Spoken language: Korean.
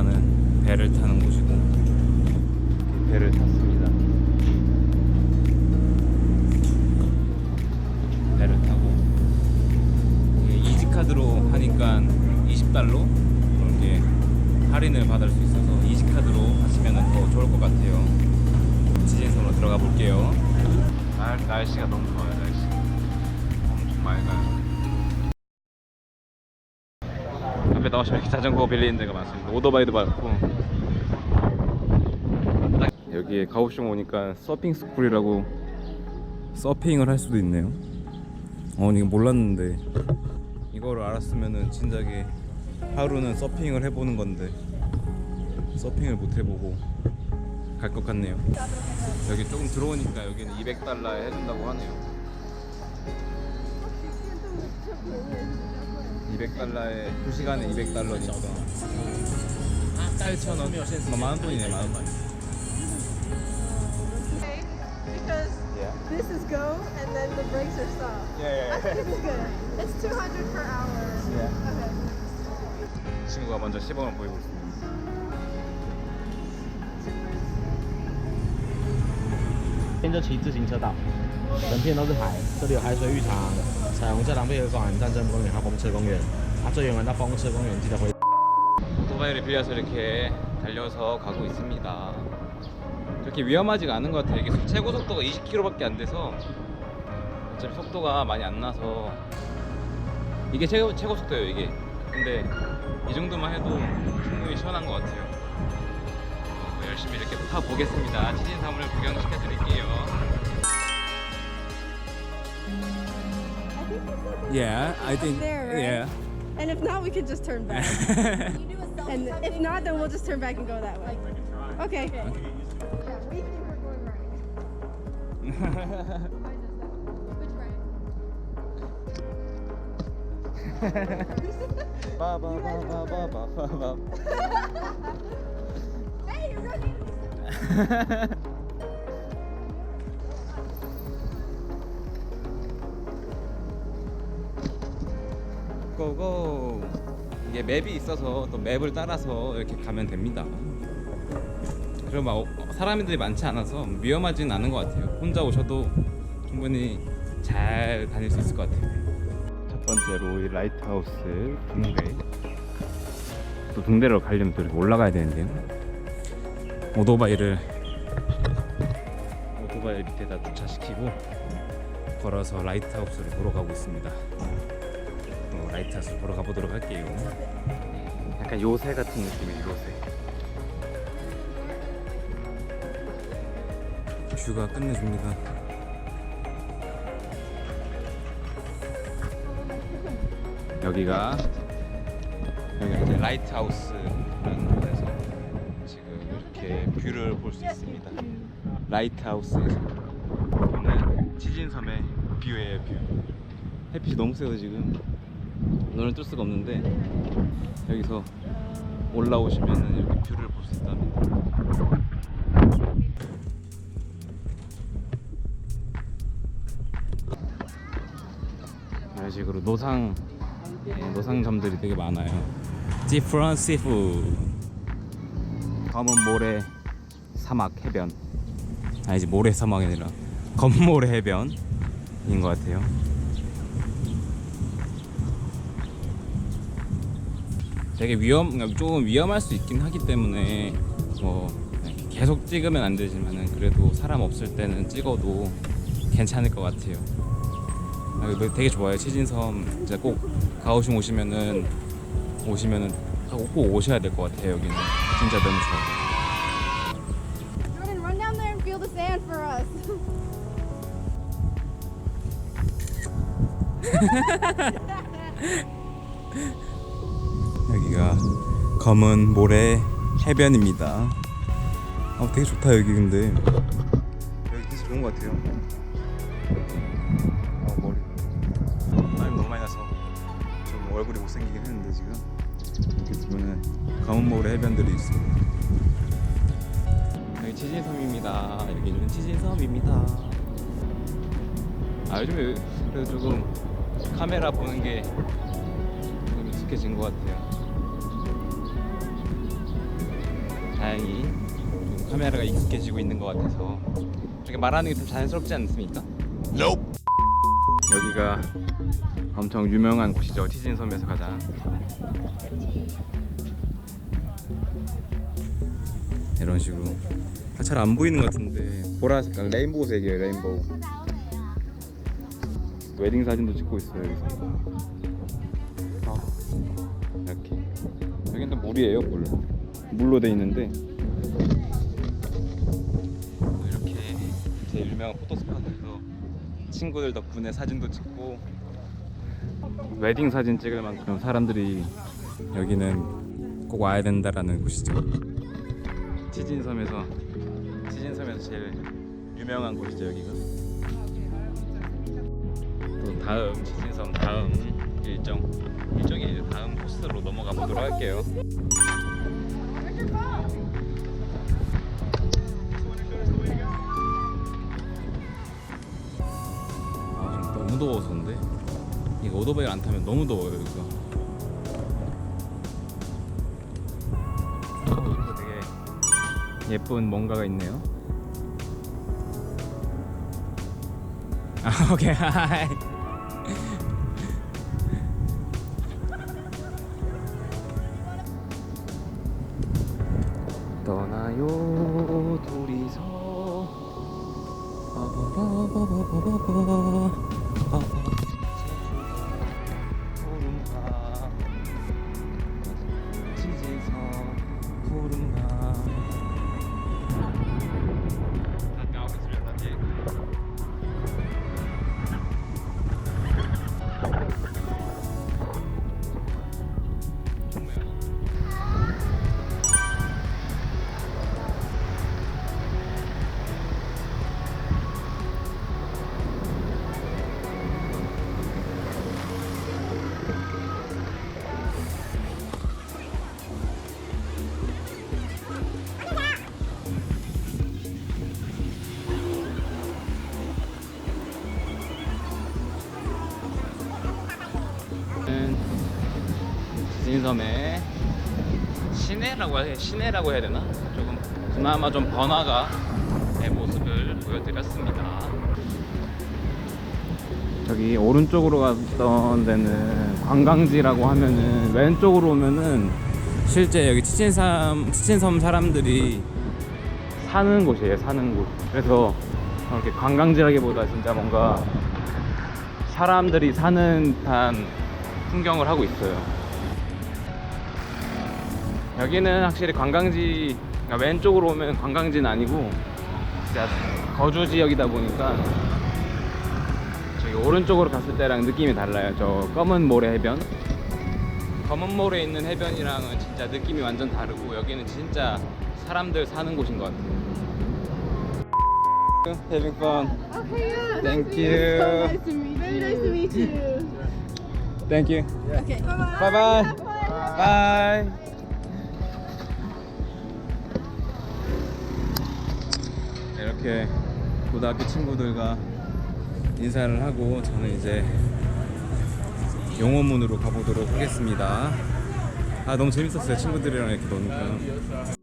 가는 배를 타는 곳이고 배를 탔습니다. 배를 타고 이게 이지 카드로 하니까 20달러 이렇게 할인을 받을 수 있어서 이지 카드로 하시면 더 좋을 것 같아요. 지진선으로 들어가 볼게요. 날, 날씨가 너무 좋아요, 날씨. 엄청 맑아요. 나오시면 자전거 빌리는 데가 많습니다. 오토바이도 많고. 딱 여기에 가오슝 오니까 서핑 스쿨이라고 서핑을 할 수도 있네요. 어, 이거 몰랐는데 이거를 알았으면은 진작에 하루는 서핑을 해보는 건데 서핑을 못 해보고 갈 것 같네요. 여기 조금 들어오니까 여기는 200달러에 해준다고 하네요. 200달러에 2시간에 200달러니까 8,000원? 만 원돈이네 만 원. Okay, because Yeah. this is go and then the brakes are stop. Yeah, I think this is good. It's 200 per hour. Yeah. Okay. 친구가 먼저 시범을 보이고 있습니다. 边就骑自行车道， 整片都是海，这里有海水浴场、彩虹色狼狈河馆、战争公园还有风车公园。啊，最远玩到风车公园，记得回。 오토바이를 빌려서 이렇게 달려서 가고 있습니다. 그렇게 위험하지가 않은 것 같아요. 이게 최고 속도가 20km밖에 안 돼서 어차피 속도가 많이 안 나서 이게 최고, 최고 속도예요 이게. 근데 이 정도만 해도 충분히 시원한 것 같아요. 어, 열심히 이렇게 타 보겠습니다. 치진사물을 구경시켜 드릴게요. Yeah, I think. There, right? Yeah. And if not, we can just turn back. and if not, then we'll just turn back and go that way. Okay. okay. Yeah, we think we're going right. ba ba ba ba ba ba ba ba. hey, you're running. 고고 이게 맵이 있어서 또 맵을 따라서 이렇게 가면 됩니다. 그리고 막 어, 사람들이 많지 않아서 위험하진 않은 것 같아요. 혼자 오셔도 충분히 잘 다닐 수 있을 것 같아요. 첫 번째로 이 라이트하우스 둥대. 또 둥대로 가려면 또 이렇게 올라가야 되는데요. 오토바이를 오토바이 밑에다 주차시키고 걸어서 라이트하우스를 보러 가고 있습니다. 어, 라이트하우스 보러 가보도록 할게요. 약간 요새 같은 느낌이에요, 요새. 뷰가 끝내줍니다. 여기가 여기가 이제 라이트하우스라는 곳에서 지금 이렇게 뷰를 볼 수 있습니다. 라이트하우스에서 보는 치진섬의 뷰예요, 뷰. 햇빛이 너무 세서 지금 눈을 뜰 수가 없는데 여기서 올라오시면은 이렇게 뷰를 볼 수 있답니다. 이런 식으로 노상 어, 노상점들이 되게 많아요. 디프런 시푸 검은 모래 사막 해변 아니지 모래 사막이 아니라 검은 모래 해변인 것 같아요. 되게 위험 조금 위험할 수 있긴 하기 때문에 뭐 계속 찍으면 안 되지만은 그래도 사람 없을 때는 찍어도 괜찮을 것 같아요. 아, 되게 좋아요. 치진섬 진짜 꼭 가오슝 오시면은 오시면은 꼭 오셔야 될 것 같아요. 여기는 진짜 너무 좋아요. 여기가 검은 모래 해변입니다. 아 되게 좋다 여기 근데 여기 진짜 좋은 것 같아요. 아 머리 땀이 너무 많이 나서 좀 얼굴이 못생기긴 했는데 지금 이렇게 보면은 검은 모래 해변들이 있어요. 여기 치진섬입니다. 여기 는 치진섬입니다. 아 요즘에 그래도 조금 카메라 보는 게 좀 익숙해진 것 같아요. 다행히 좀 카메라가 익숙해지고 있는 것 같아서 이렇게 말하는 게 좀 자연스럽지 않습니까? 여기가 엄청 유명한 곳이죠. 티진 섬에서 가장. 이런 식으로. 잘안 보이는 것 같은데. 보라색깔. 레인보우색이에요 레인보우. 웨딩 사진도 찍고 있어요 여기서. 아, 이렇게. 여기는 물이에요 물 물로 돼 있는데. 이렇게 제일 유명한 포토스팟에서 친구들 덕분에 사진도 찍고 웨딩 사진 찍을 만큼 사람들이 여기는 꼭 와야 된다라는 곳이죠. 치진섬에서 치진섬에서 제일 유명한 곳이죠 여기가. 또 다음 치진섬 다음 일정. 일정이 이제 다음 코스로 넘어가 보도록 할게요 아 너무 더워서 근데 이거 오토바이를 안 타면 너무 더워요 여기가 어, 이거 예쁜 뭔가가 있네요. 아, 오케이. 하이. 떠나요 둘이서 푸 진섬의 시내라고 해야 시내라고 해야 되나? 조금 그나마 좀 번화가 의 모습을 보여드렸습니다. 저기 오른쪽으로 갔던 데는 관광지라고 하면은 왼쪽으로 오면은 실제 여기 치친섬 치친섬 사람들이 사는 곳이에요 사는 곳 그래서 이렇게 관광지라기보다 진짜 뭔가 사람들이 사는 듯한 풍경을 하고 있어요 여기는 확실히 관광지 그러니까 왼쪽으로 오면 관광지는 아니고 진짜 거주 지역이다 보니까 저기 오른쪽으로 갔을 때랑 느낌이 달라요 저 검은 모래 해변 검은 모래에 있는 해변이랑은 진짜 느낌이 완전 다르고 여기는 진짜 사람들 사는 곳인 것 같아요 Having fun. Okay, yeah. Thank So you. nice to meet you. Very nice to meet you. Thank you. Okay. Bye Bye bye. Bye. 이렇게 고등학교 친구들과 인사를 하고 저는 이제 용호문으로 가보도록 하겠습니다. 아 너무 재밌었어요 친구들이랑 이렇게 노니까.